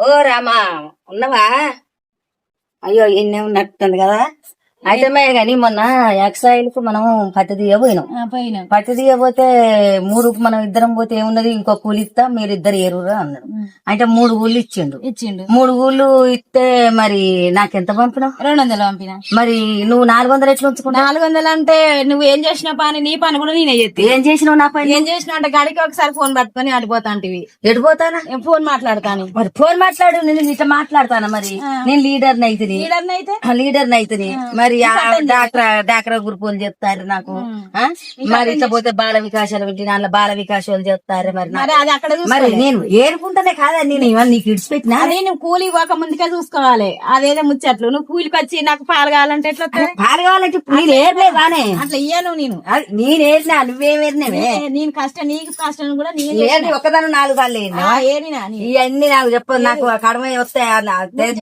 ఓ రామా ఉన్నవా? అయ్యో ఇన్నే ఉన్నట్టుంది కదా. అయితే కానీ మొన్న ఎక్సైల్కు మనం పత్తి తీయబోయినాం. పోయినా. పత్తి తీయబోతే మూడు మనం ఇద్దరం పోతే ఏమున్నది? ఇంకో కూలి ఇస్తా మీరు ఇద్దరు ఏరురా అన్నాడు. అంటే మూడు ఊళ్ళు ఇచ్చిండు. ఇచ్చిండు. మూడు ఊళ్ళు ఇస్తే మరి నాకెంత పంపినావు? రెండు వందలు పంపిన. మరి నువ్వు నాలుగు వందలు ఎట్లా ఉంచుకున్నావు నాలుగు వందలు అంటే నువ్వు ఏం చేసిన పని నీ పని కూడా నేనే చేస్తే ఏం చేసినావు నా పని? ఏం చేసిన అంటే గడికి ఒకసారి ఫోన్ పట్టుకొని అడిపోతాంటివి ఎడిపోతానా ఫోన్ మాట్లాడతాను? మరి ఫోన్ మాట్లాడు నేను ఇట్లా మాట్లాడతానా మరి? నేను లీడర్ నైతిని లీడర్ని అయితే? లీడర్ నైతిని మరి ఆ డాక్టర్ డాక్టర్ గ్రూప్ వాళ్ళు చెప్తారు నాకు? మరి ఇట్లా పోతే బాల వికాసాలు పెట్టి దాంట్లో బాల వికాసాలు చెప్తారు మరి. మరి అది అక్కడ చూసుకో. మరి నేను ఏరుకుంటానే కాదా నేను ఇవాళ నీకు ఇడిచిపెట్టినా నువ్వు కూలి పోక ముందుకే చూసుకోవాలి. అదేదో ముచ్చట్లు. నువ్వు కూలికి వచ్చి నాకు పాలు కావాలంటే ఎట్లా? పాలు కావాలంటే నేను ఏర్లే బానే. అట్లా ఇయ్యను నేను. అది నేను ఏరినా నువ్వేమేరినవే నే- నేను కష్టం నీకు కష్టం కూడా నేను ఏంటి ఒక్కదాని నాలుగు పాలు ఆ, ఏరినా నీ- ఇవన్నీ నాకు చెప్పదు నాకు కడమ వస్తాయి?